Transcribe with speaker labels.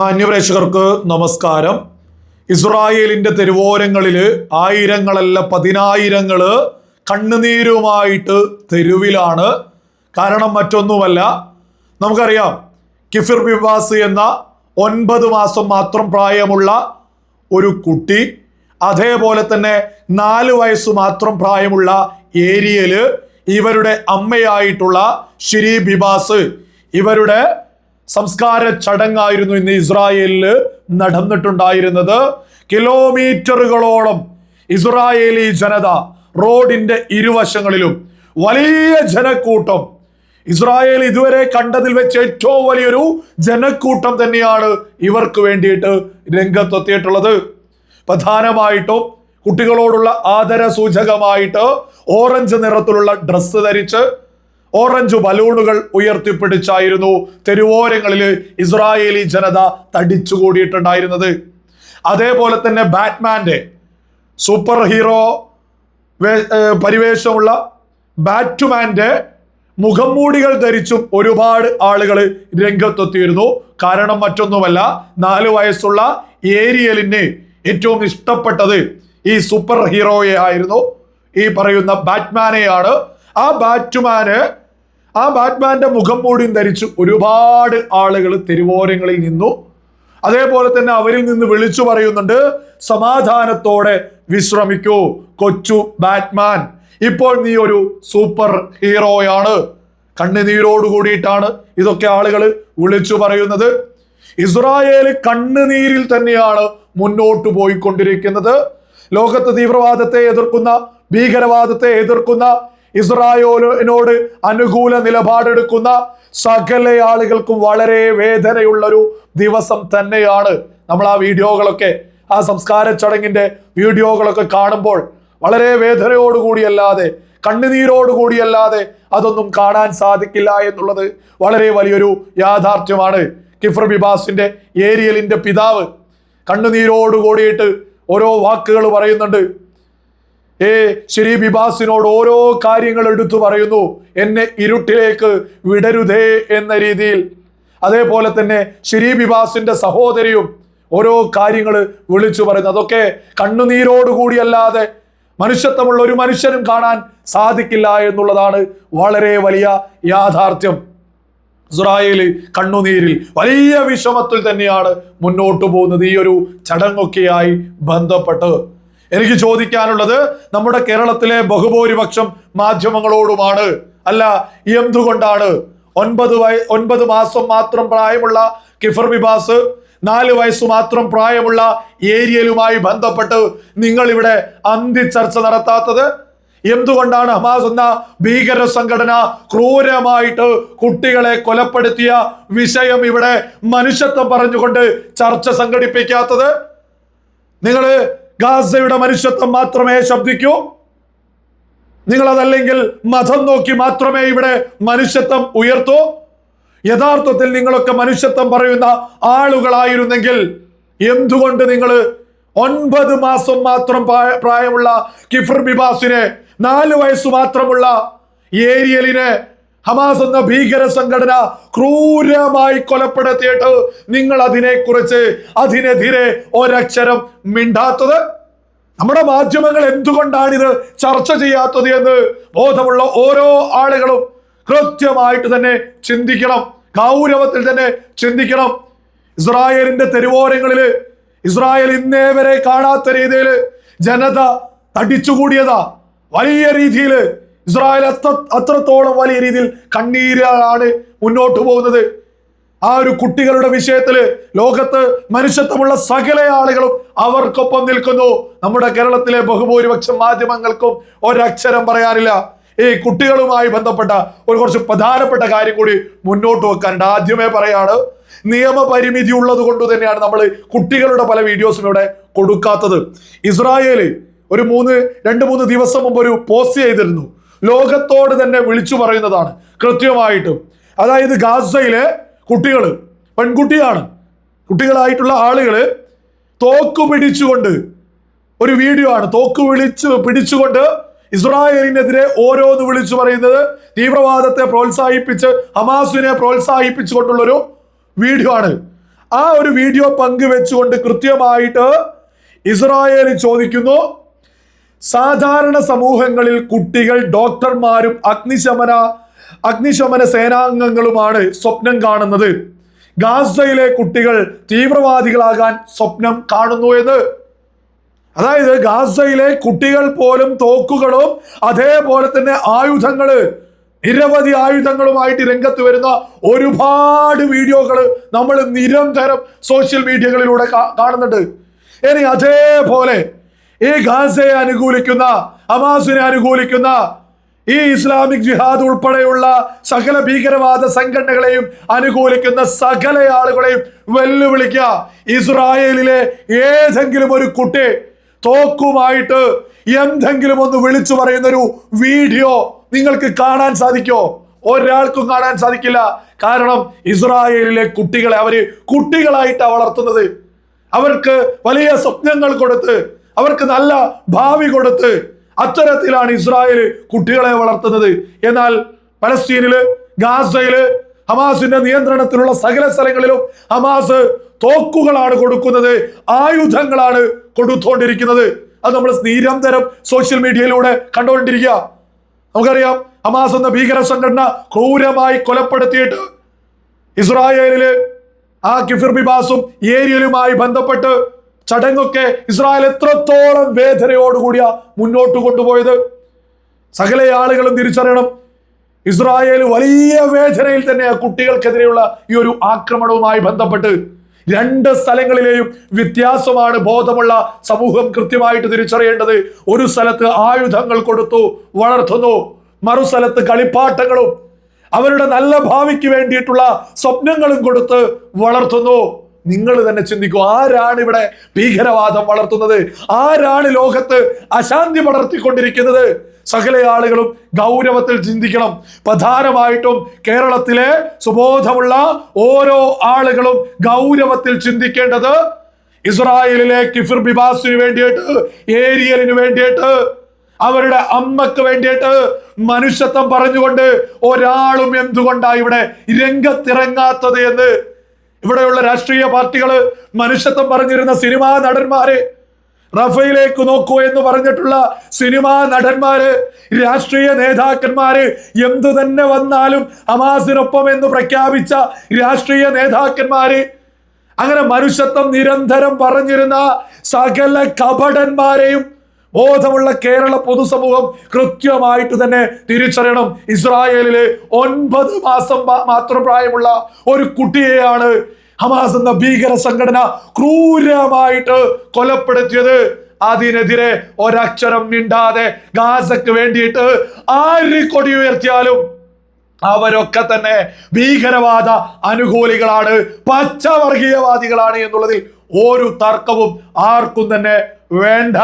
Speaker 1: അന്യപ്രേക്ഷകർക്ക് നമസ്കാരം. ഇസ്രായേലിന്റെ തെരുവോരങ്ങളിൽ ആയിരങ്ങളല്ല പതിനായിരങ്ങൾ കണ്ണുനീരുമായിട്ട് തെരുവിലാണ്. കാരണം മറ്റൊന്നുമല്ല നമുക്കറിയാം കിഫിർ ബിബാസ് എന്ന ഒൻപത് മാസം മാത്രം പ്രായമുള്ള ഒരു കുട്ടി അതേപോലെ തന്നെ നാല് വയസ്സ് മാത്രം പ്രായമുള്ള ഏരിയൽ ഇവരുടെ അമ്മയായിട്ടുള്ള ഷിരി ബിബാസ് ഇവരുടെ സംസ്കാര ചടങ്ങായിരുന്നു ഇന്ന് ഇസ്രായേലിൽ നടന്നിട്ടുണ്ടായിരുന്നത്. കിലോമീറ്ററുകളോളം ഇസ്രായേലി ജനത റോഡിന്റെ ഇരുവശങ്ങളിലും വലിയ ജനക്കൂട്ടം. ഇസ്രായേൽ ഇതുവരെ കണ്ടതിൽ വെച്ച് ഏറ്റവും വലിയൊരു ജനക്കൂട്ടം തന്നെയാണ് ഇവർക്ക് വേണ്ടിയിട്ട് രംഗത്തെത്തിയിട്ടുള്ളത്. പ്രധാനമായിട്ടും കുട്ടികളോടുള്ള ആദര സൂചകമായിട്ട് ഓറഞ്ച് നിറത്തിലുള്ള ഡ്രസ്സ് ധരിച്ച് ഓറഞ്ച് ബലൂണുകൾ ഉയർത്തിപ്പിടിച്ചായിരുന്നു തെരുവോരങ്ങളിൽ ഇസ്രായേലി ജനത തടിച്ചുകൂടിയിട്ടുണ്ടായിരുന്നത്. അതേപോലെ തന്നെ ബാറ്റ്മാന്റെ സൂപ്പർ ഹീറോ പരിവേഷമുള്ള ബാറ്റ്മാന്റെ മുഖംമൂടികൾ ധരിച്ചും ഒരുപാട് ആളുകൾ രംഗത്തെത്തിയിരുന്നു. കാരണം മറ്റൊന്നുമല്ല നാല് വയസ്സുള്ള ഏരിയലിന് ഏറ്റവും ഇഷ്ടപ്പെട്ടത് ഈ സൂപ്പർ ഹീറോയെ ആയിരുന്നു. ഈ പറയുന്ന ബാറ്റ്മാനെയാണ്. ആ ബാറ്റ്മാന് ആ ബാറ്റ്മാന്റെ മുഖം മൂടിയും ധരിച്ച് ഒരുപാട് ആളുകൾ തെരുവോരങ്ങളിൽ നിന്നു. അതേപോലെ തന്നെ അവരിൽ നിന്ന് വിളിച്ചു പറയുന്നുണ്ട് സമാധാനത്തോടെ വിശ്രമിക്കൂ കൊച്ചു ബാറ്റ്മാൻ. ഇപ്പോൾ നീ ഒരു സൂപ്പർ ഹീറോയാണ്. കണ്ണുനീരോട് കൂടിയിട്ടാണ് ഇതൊക്കെ ആളുകൾ വിളിച്ചു പറയുന്നത്. ഇസ്രായേൽ കണ്ണുനീരിൽ തന്നെയാണ് മുന്നോട്ട് പോയിക്കൊണ്ടിരിക്കുന്നത്. ലോകത്ത് തീവ്രവാദത്തെ എതിർക്കുന്ന ഭീകരവാദത്തെ എതിർക്കുന്ന ഇസ്രായേലിനോട് അനുകൂല നിലപാടെടുക്കുന്ന സകല ആളുകൾക്കും വളരെ വേദനയുള്ളൊരു ദിവസം തന്നെയാണ് നമ്മൾ ആ വീഡിയോകളൊക്കെ ആ സംസ്കാര ചടങ്ങിന്റെ വീഡിയോകളൊക്കെ കാണുമ്പോൾ വളരെ വേദനയോടുകൂടിയല്ലാതെ കണ്ണുനീരോടുകൂടിയല്ലാതെ അതൊന്നും കാണാൻ സാധിക്കില്ല എന്നുള്ളത് വളരെ വലിയൊരു യാഥാർത്ഥ്യമാണ്. കിഫർ ബിബാസിന്റെ ഏരിയലിന്റെ പിതാവ് കണ്ണുനീരോട് കൂടിയിട്ട് ഓരോ വാക്കുകൾ പറയുന്നുണ്ട്. ഏ ശ്രീ ബിബാസിനോട് ഓരോ കാര്യങ്ങൾ എടുത്തു പറയുന്നു. എന്നെ ഇരുട്ടിലേക്ക് വിടരുതേ എന്ന രീതിയിൽ. അതേപോലെ തന്നെ ശ്രീ ബിബാസിന്റെ സഹോദരിയും ഓരോ കാര്യങ്ങൾ വിളിച്ചു പറയുന്നു. അതൊക്കെ കണ്ണുനീരോടുകൂടിയല്ലാതെ മനുഷ്യത്വമുള്ള ഒരു മനുഷ്യനും കാണാൻ സാധിക്കില്ല എന്നുള്ളതാണ് വളരെ വലിയ യാഥാർത്ഥ്യം. ഇസ്രായേൽ കണ്ണുനീരിൽ വലിയ വിഷമത്തിൽ തന്നെയാണ് മുന്നോട്ട് പോകുന്നത്. ഈ ഒരു ചടങ്ങൊക്കെയായി ബന്ധപ്പെട്ട് എനിക്ക് ചോദിക്കാനുള്ളത് നമ്മുടെ കേരളത്തിലെ ബഹുഭൂരിപക്ഷം മാധ്യമങ്ങളോടുമാണ്. അല്ല എന്തുകൊണ്ടാണ്? ഒൻപത് വയ ഒൻപത് മാസം മാത്രം പ്രായമുള്ള കിഫർ ബിബാസ് നാല് വയസ്സ് മാത്രം പ്രായമുള്ള ഏരിയലുമായി ബന്ധപ്പെട്ട് നിങ്ങൾ ഇവിടെ അന്തി ചർച്ച നടത്താത്തത്? എന്തുകൊണ്ടാണ് ഹമാസ് എന്ന ഭീകര സംഘടന ക്രൂരമായിട്ട് കുട്ടികളെ കൊലപ്പെടുത്തിയ വിഷയം ഇവിടെ മനുഷ്യത്വം പറഞ്ഞുകൊണ്ട് ചർച്ച സംഘടിപ്പിക്കാത്തത്? നിങ്ങൾ ഗാസയുടെ മനുഷ്യത്വം മാത്രമേ ശബ്ദിക്കൂ. നിങ്ങൾ അതല്ലെങ്കിൽ മതം നോക്കി മാത്രമേ ഇവിടെ മനുഷ്യത്വം ഉയർത്തൂ. യഥാർത്ഥത്തിൽ നിങ്ങളൊക്കെ മനുഷ്യത്വം പറയുന്ന ആളുകളായിരുന്നെങ്കിൽ എന്തുകൊണ്ട് നിങ്ങൾ ഒൻപത് മാസം മാത്രം പ്രായമുള്ള കിഫർ ബിബാസിനെ നാല് വയസ്സ് മാത്രമുള്ള ഏരിയലിനെ ഹമാസ് എന്ന ഭീകര സംഘടന ക്രൂരമായി കൊലപ്പെടുത്തിയിട്ട് നിങ്ങൾ അതിനെക്കുറിച്ച് അതിനെതിരെ ഒരക്ഷരം മിണ്ടാത്തത്? നമ്മുടെ മാധ്യമങ്ങൾ എന്തുകൊണ്ടാണ് ഇത് ചർച്ച ചെയ്യാത്തത് എന്ന് ബോധമുള്ള ഓരോ ആളുകളും കൃത്യമായിട്ട് തന്നെ ചിന്തിക്കണം ഗൗരവത്തിൽ തന്നെ ചിന്തിക്കണം. ഇസ്രായേലിന്റെ തെരുവോരങ്ങളിൽ ഇസ്രായേൽ ഇന്നേ വരെ കാണാത്ത രീതിയിൽ ജനത തടിച്ചുകൂടിയതാ. വലിയ രീതിയിൽ ഇസ്രായേൽ അത്ര അത്രത്തോളം വലിയ രീതിയിൽ കണ്ണീരാണ് മുന്നോട്ട് പോകുന്നത്. ആ ഒരു കുട്ടികളുടെ വിഷയത്തിൽ ലോകത്ത് മനുഷ്യത്വമുള്ള സകല ആളുകളും അവർക്കൊപ്പം നിൽക്കുന്നു. നമ്മുടെ കേരളത്തിലെ ബഹുഭൂരിപക്ഷം മാധ്യമങ്ങൾക്കും ഒരക്ഷരം പറയാനില്ല. ഈ കുട്ടികളുമായി ബന്ധപ്പെട്ട ഒരു കുറച്ച് പ്രധാനപ്പെട്ട കാര്യം കൂടി മുന്നോട്ട് വെക്കാനുണ്ട് ആദ്യമേ പറയാണ് നിയമപരിമിതി ഉള്ളത് കൊണ്ട് തന്നെയാണ് നമ്മൾ കുട്ടികളുടെ പല വീഡിയോസും ഇവിടെ കൊടുക്കാത്തത്. ഇസ്രായേൽ ഒരു മൂന്ന് രണ്ട് മൂന്ന് ദിവസം മുമ്പ് ഒരു പോസ്റ്റ് ചെയ്തിരുന്നു. ലോകത്തോട് തന്നെ വിളിച്ചു പറയുന്നതാണ് കൃത്യമായിട്ടും. അതായത് ഗാസയിലെ കുട്ടികൾ പെൺകുട്ടിയാണ്. കുട്ടികളായിട്ടുള്ള ആളുകൾ തോക്ക് പിടിച്ചുകൊണ്ട് ഒരു വീഡിയോ ആണ്. തോക്ക് വിളിച്ച് പിടിച്ചുകൊണ്ട് ഇസ്രായേലിനെതിരെ ഓരോന്ന് വിളിച്ചു പറയുന്നത് തീവ്രവാദത്തെ പ്രോത്സാഹിപ്പിച്ച് ഹമാസിനെ പ്രോത്സാഹിപ്പിച്ചുകൊണ്ടുള്ളൊരു വീഡിയോ ആണ്. ആ ഒരു വീഡിയോ പങ്കുവെച്ചുകൊണ്ട് കൃത്യമായിട്ട് ഇസ്രായേൽ ചോദിക്കുന്നു സാധാരണ സമൂഹങ്ങളിൽ കുട്ടികൾ ഡോക്ടർമാരും അഗ്നിശമന അഗ്നിശമന സേനാംഗങ്ങളുമാണ് സ്വപ്നം കാണുന്നത്. ഗാസയിലെ കുട്ടികൾ തീവ്രവാദികളാകാൻ സ്വപ്നം കാണുന്നു എന്ന്. അതായത് ഗാസയിലെ കുട്ടികൾ പോലും തോക്കുകളും അതേപോലെ തന്നെ ആയുധങ്ങൾ നിരവധി ആയുധങ്ങളുമായിട്ട് രംഗത്ത് വരുന്ന ഒരുപാട് വീഡിയോകൾ നമ്മൾ നിരന്തരം സോഷ്യൽ മീഡിയകളിലൂടെ കാണുന്നുണ്ട്. ഇനി അതേപോലെ ഈ ഗാസയെ അനുകൂലിക്കുന്ന ഹമാസിനെ അനുകൂലിക്കുന്ന ഈ ഇസ്ലാമിക് ജിഹാദ് ഉൾപ്പെടെയുള്ള സകല ഭീകരവാദ സംഘടനകളെയും അനുകൂലിക്കുന്ന സകല ആളുകളെയും വെല്ലുവിളിക്കുക. ഇസ്രായേലിലെ ഏതെങ്കിലും ഒരു കുട്ടി തോക്കുമായിട്ട് എന്തെങ്കിലും ഒന്ന് വിളിച്ചു പറയുന്നൊരു വീഡിയോ നിങ്ങൾക്ക് കാണാൻ സാധിക്കോ? ഒരാൾക്കും കാണാൻ സാധിക്കില്ല. കാരണം ഇസ്രായേലിലെ കുട്ടികളെ അവർ കുട്ടികളായിട്ടാണ് വളർത്തുന്നത്. അവർക്ക് വലിയ സ്വപ്നങ്ങൾ കൊടുത്ത് അവർക്ക് നല്ല ഭാവി കൊടുത്ത് അത്തരത്തിലാണ് ഇസ്രായേൽ കുട്ടികളെ വളർത്തുന്നത്. എന്നാൽ പലസ്തീനിൽ ഗാസയിൽ ഹമാസിന്റെ നിയന്ത്രണത്തിലുള്ള സകല സ്ഥലങ്ങളിലും ഹമാസ് തോക്കുകളാണ് കൊടുക്കുന്നത് ആയുധങ്ങളാണ് കൊടുത്തുകൊണ്ടിരിക്കുന്നത്. അത് നമ്മൾ നിരന്തരം സോഷ്യൽ മീഡിയയിലൂടെ കണ്ടുകൊണ്ടിരിക്കുക. നമുക്കറിയാം ഹമാസ് എന്ന ഭീകര സംഘടന ക്രൂരമായി കൊലപ്പെടുത്തിയിട്ട് ഇസ്രായേലിൽ ആ കിഫിർ ബിബാസും ഏരിയലുമായി ബന്ധപ്പെട്ട് ചടങ്ങൊക്കെ ഇസ്രായേൽ എത്രത്തോളം വേദനയോടുകൂടിയ മുന്നോട്ട് കൊണ്ടുപോയത്? സകല ആളുകളും തിരിച്ചറിയണം. ഇസ്രായേൽ വലിയ വേദനയിൽ തന്നെ കുട്ടികൾക്കെതിരെയുള്ള ഈ ഒരു ആക്രമണവുമായി ബന്ധപ്പെട്ട് രണ്ട് സ്ഥലങ്ങളിലെയും വ്യത്യാസമാണ് ബോധമുള്ള സമൂഹം കൃത്യമായിട്ട് തിരിച്ചറിയേണ്ടത്. ഒരു സ്ഥലത്ത് ആയുധങ്ങൾ കൊടുത്തു വളർത്തുന്നു. മറു സ്ഥലത്ത് കളിപ്പാട്ടങ്ങളും അവരുടെ നല്ല ഭാവിക്ക് വേണ്ടിയിട്ടുള്ള സ്വപ്നങ്ങളും കൊടുത്ത് വളർത്തുന്നു. നിങ്ങൾ തന്നെ ചിന്തിക്കൂ ആരാണ് ഇവിടെ ഭീകരവാദം വളർത്തുന്നത്? ആരാണ് ലോകത്ത് അശാന്തി പടർത്തിക്കൊണ്ടിരിക്കുന്നത്? സകല ആളുകളും ഗൗരവത്തിൽ ചിന്തിക്കണം. പ്രധാനമായിട്ടും കേരളത്തിലെ സുബോധമുള്ള ഓരോ ആളുകളും ഗൗരവത്തിൽ ചിന്തിക്കേണ്ടത് ഇസ്രായേലിലെ കിഫിർ ബിബാസിന് വേണ്ടിയിട്ട് ഏരിയലിന് വേണ്ടിയിട്ട് അവരുടെ അമ്മയ്ക്ക് വേണ്ടിയിട്ട് മനുഷ്യത്വം പറഞ്ഞുകൊണ്ട് ഒരാളും എന്തുകൊണ്ടാണ് ഇവിടെ രംഗത്തിറങ്ങാത്തത് എന്ന് ഇവിടെയുള്ള രാഷ്ട്രീയ പാർട്ടികൾ മനുഷ്യത്വം പറഞ്ഞിരുന്ന സിനിമാ നടന്മാര് റഫയിലേക്ക് നോക്കൂ എന്ന് പറഞ്ഞിട്ടുള്ള സിനിമാ നടന്മാര് രാഷ്ട്രീയ നേതാക്കന്മാര് എന്തു തന്നെ വന്നാലും ഹമാസിനൊപ്പം എന്ന് പ്രഖ്യാപിച്ച രാഷ്ട്രീയ നേതാക്കന്മാര് അങ്ങനെ മനുഷ്യത്വം നിരന്തരം പറഞ്ഞിരുന്ന സകല കപടന്മാരെയും ബോധമുള്ള കേരള പൊതുസമൂഹം കൃത്യമായിട്ട് തന്നെ തിരിച്ചറിയണം. ഇസ്രായേലിലെ ഒൻപത് മാസം മാത്രം പ്രായമുള്ള ഒരു കുട്ടിയെയാണ് ഹമാസ് എന്ന ഭീകര സംഘടന ക്രൂരമായിട്ട് കൊലപ്പെടുത്തിയത്. അതിനെതിരെ ഒരക്ഷരം മിണ്ടാതെ ഗാസക്ക് വേണ്ടിയിട്ട് ആര് കൊടി ഉയർത്തിയാലും അവരൊക്കെ തന്നെ ഭീകരവാദ അനുകൂലികളാണ് പച്ചവർഗീയവാദികളാണ് എന്നുള്ളതിൽ ഒരു തർക്കവും ആർക്കും തന്നെ വേണ്ട.